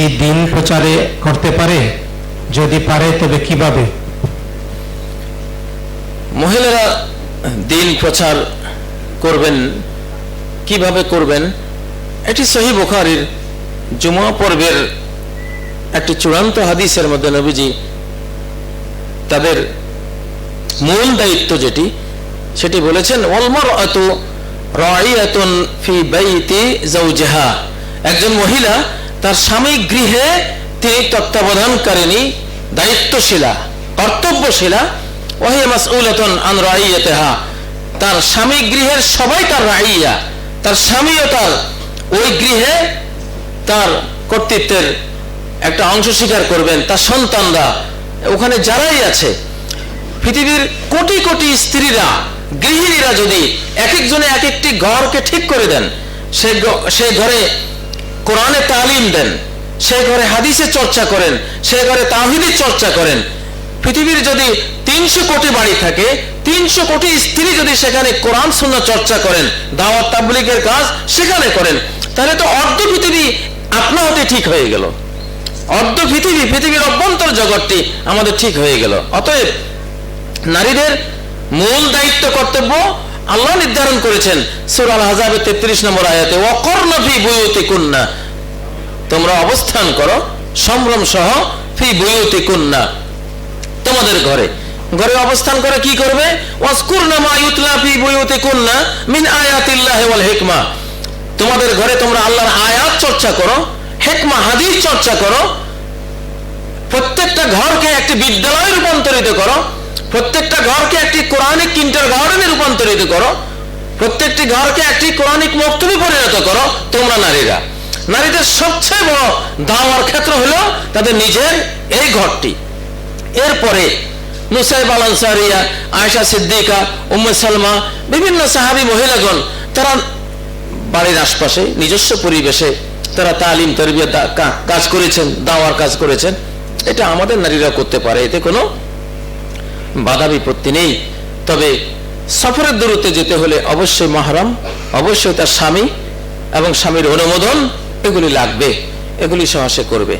দিন প্রচারে করতে পারে? যদি পারে, তবে কীভাবে? মহিলারা দিন প্রচার করবেন, কীভাবে করবেন? এটি সহি বুখারীর জুমা পর্বের একটি চূড়ান্ত হাদিসের মধ্যে নবীজি তাদের মূল দায়িত্ব যেটি, সেটি বলেছেন অলমর এত রাইয়াতুন ফি বাইতি জাওজাহা একজন মহিলা তার স্বামী গৃহে তিনি তত্ত্বাবধান তত্ত্বাবধানকারিণী, দায়িত্বশীলা, কর্তব্যশীলা তার স্বামী গৃহের সবাই তার রাইয়া, তার স্বামীও তার ওই গৃহে তার কর্তৃত্বের একটা অংশ স্বীকার করবেন, তার সন্তানরা। ওখানে যারাই আছে, পৃথিবীর কোটি কোটি স্ত্রীরা, গৃহিণীরা যদি এক একজনে এক একটি ঘরকে ঠিক করে দেন সে ঘরে কোরআনে তালিম দেন সেই ঘরে হাদিসে চর্চা করেন সেই ঘরে তাহিদের চর্চা করেন। পৃথিবীর যদি তিনশো কোটি বাড়ি থাকে, তিনশো কোটি স্ত্রী যদি সেখানে কোরআন শূন্য চর্চা করেন, দাওয়াত, তাবলিগের কাজ সেখানে করেন, তাহলে তো অর্ধ পৃথিবী আপনা হতে ঠিক হয়ে গেল। অর্ধ পৃথিবী, পৃথিবীর অভ্যন্তর জগৎটি আমাদের ঠিক হয়ে গেল। অতএব নারীদের মূল দায়িত্ব, কর্তব্য আল্লাহ নির্ধারণ করেছেন সুরাল হাজাবের তেত্রিশ নম্বর আয়াতে অকর্ণফি বুয়তি কন্যা তোমরা অবস্থান করো সম্ভ্রম সহ ফি বুয়তি কন্যা তোমাদের ঘরে। ঘরে অবস্থান করে কি করবে? মিন ওয়াল তোমাদের ঘরে তোমরা আল্লাহর আয়াত চর্চা করো, হেকমা, হাদিস চর্চা করো, প্রত্যেকটা ঘরকে একটি বিদ্যালয়ে রূপান্তরিত করো, প্রত্যেকটা ঘরকে কোরআনিক গার্ডেনে রূপান্তরিত করো। প্রত্যেকটি ঘরকে একটি কোরআনিক মক্তবে পরিণত করো, তোমরা নারীরা। নারীদের সবচেয়ে বড় দাওয়ার ক্ষেত্র হলো তাদের নিজের এই ঘরটি। এরপরে নুসাইব আল আনসারিয়া, আয়েশা সিদ্দিকা, উম্মে সালমা, বিভিন্ন সাহাবী মহিলাগণ, তারা বাড়ির আশপাশে, নিজস্ব পরিবেশে তারা তালিম তরবিয়া কাজ করেছেন, দাওয়ার কাজ করেছেন। এটা আমাদের নারীরা করতে পারে, এতে কোনো বাধা বিপত্তি নেই। তবে সফরের দূরত্বে যেতে হলে অবশ্যই মহারম, অবশ্যই তার স্বামী এবং স্বামীর অনুমোদন, এগুলি লাগবে, এগুলি সহ করবে।